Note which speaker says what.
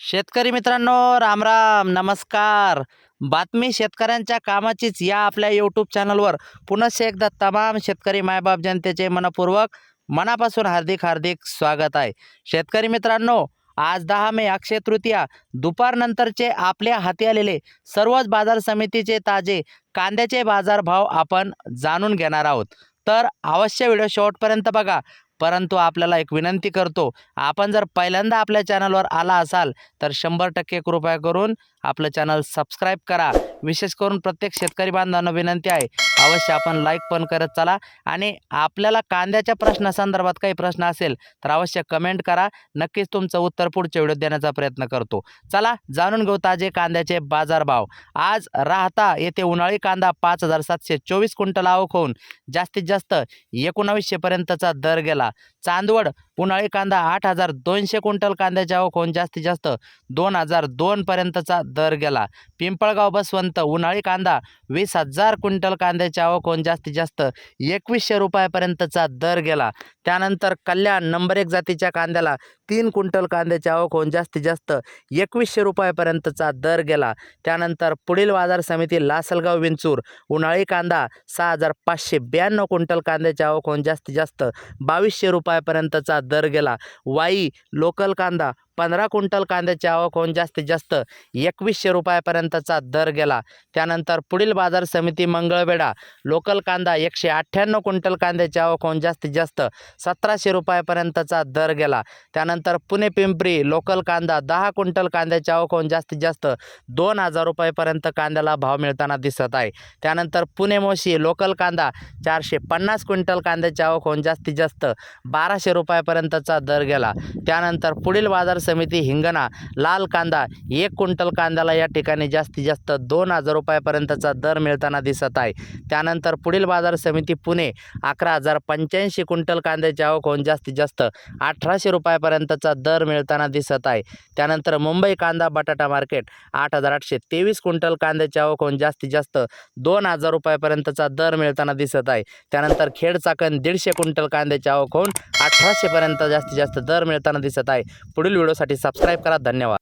Speaker 1: शेतकरी मित्रांनो राम राम नमस्कार. बातमी शेतकऱ्यांच्या कामाचीच या आपल्या यूट्यूब चॅनलवर पुनश्च एकदा तमाम शेतकरी मायबाप जनतेचे मनपूर्वक मनापासून हार्दिक हार्दिक स्वागत आहे. शेतकरी मित्रांनो आज दहा मे अक्षय तृतीया. दुपारनंतरचे आपल्या हाती आलेले सर्वच बाजार समितीचे ताजे कांद्याचे बाजारभाव आपण जाणून घेणार आहोत. तर अवश्य व्हिडिओ शेवटपर्यंत बघा. परंतु आपल्याला एक विनंती करतो आपण जर पहिल्यांदा आपल्या चॅनलवर आला असाल तर शंभर टक्के कृपया करून आपलं चॅनल सबस्क्राईब करा. विशेष करून प्रत्येक शेतकरी बांधवांना विनंती आहे. अवश्य आपण लाईक पण करत चला. आणि आपल्याला कांद्याच्या प्रश्नासंदर्भात काही प्रश्न असेल तर अवश्य कमेंट करा. नक्कीच तुमचं उत्तर पुढच्या व्हिडिओ देण्याचा प्रयत्न करतो. चला जाणून घेऊ ताजे कांद्याचे बाजारभाव. आज राहता येथे उन्हाळी कांदा पाच हजार सातशे चोवीस क्विंटल आवक होऊन जास्तीत जास्त एकोणावीसशेपर्यंतचा दर गेला. चांदवड उन्हाळी कांदा आठ हजार दोनशे क्विंटल कांद्याची आवक होऊन जास्तीत जास्त दोन हजार दोनपर्यंतचा दर गेला. पिंपळगाव बसवंत उन्हाळी कांदा वीस हजार क्विंटल कांद्याची आवक होऊन जास्तीत जास्त एकवीसशे रुपयापर्यंतचा दर गेला. त्यानंतर कल्याण नंबर एक जातीच्या कांद्याला तीन क्विंटल कांद्याची आवक होऊन जास्तीत जास्त एकवीसशे रुपयापर्यंतचा दर गेला. त्यानंतर पुढील बाजार समिती लासलगाव विंचूर उन्हाळी कांदा सहा हजार पाचशे ब्याण्णव क्विंटल कांद्याची आवक होऊन जास्तीत जास्त बावीसशे रुपयापर्यंतचा दर गेला. वाई लोकल कांदा पंधरा क्विंटल कांद्याची आवक होऊन जास्तीत जास्त एकवीसशे रुपयापर्यंतचा दर गेला. त्यानंतर पुढील बाजार समिती मंगळवेढा लोकल कांदा एकशे अठ्ठ्याण्णव क्विंटल कांद्याची आवक होऊन जास्तीत जास्त सतराशे रुपयापर्यंतचा दर गेला. त्यानंतर पुणे पिंपरी लोकल कांदा दहा क्विंटल कांद्याची आवक होऊन जास्तीत जास्त दोन हजार रुपयापर्यंत कांद्याला भाव मिळताना दिसत आहे. त्यानंतर पुणे मोशी लोकल कांदा चारशे पन्नास क्विंटल कांद्याची आवक होऊन जास्तीत जास्त बाराशे रुपयापर्यंतचा दर गेला. त्यानंतर पुढील बाजार समिती हिंगणा लाल कांदा एक क्विंटल कांद्याला या ठिकाणी जास्तीत जास्त दोन हजार रुपयापर्यंतचा दर मिळताना दिसत आहे. त्यानंतर पुढील बाजार समिती पुणे अकरा हजार पंच्याऐंशी क्विंटल कांद्याची आवक होऊन जास्तीत जास्त अठराशे रुपयापर्यंतचा दर मिळताना दिसत आहे. त्यानंतर मुंबई कांदा बटाटा मार्केट आठ हजार आठशे तेवीस क्विंटल कांद्याची आवक होऊन जास्तीत जास्त दोन हजार रुपयापर्यंतचा दर मिळताना दिसत आहे. त्यानंतर खेड चाकण दीडशे क्विंटल कांद्याची आवक होऊन अठराशेपर्यंत जास्तीत जास्त दर मिळताना दिसत आहे. पुढील व्हिडिओसाठी सबस्क्राईब करा. धन्यवाद.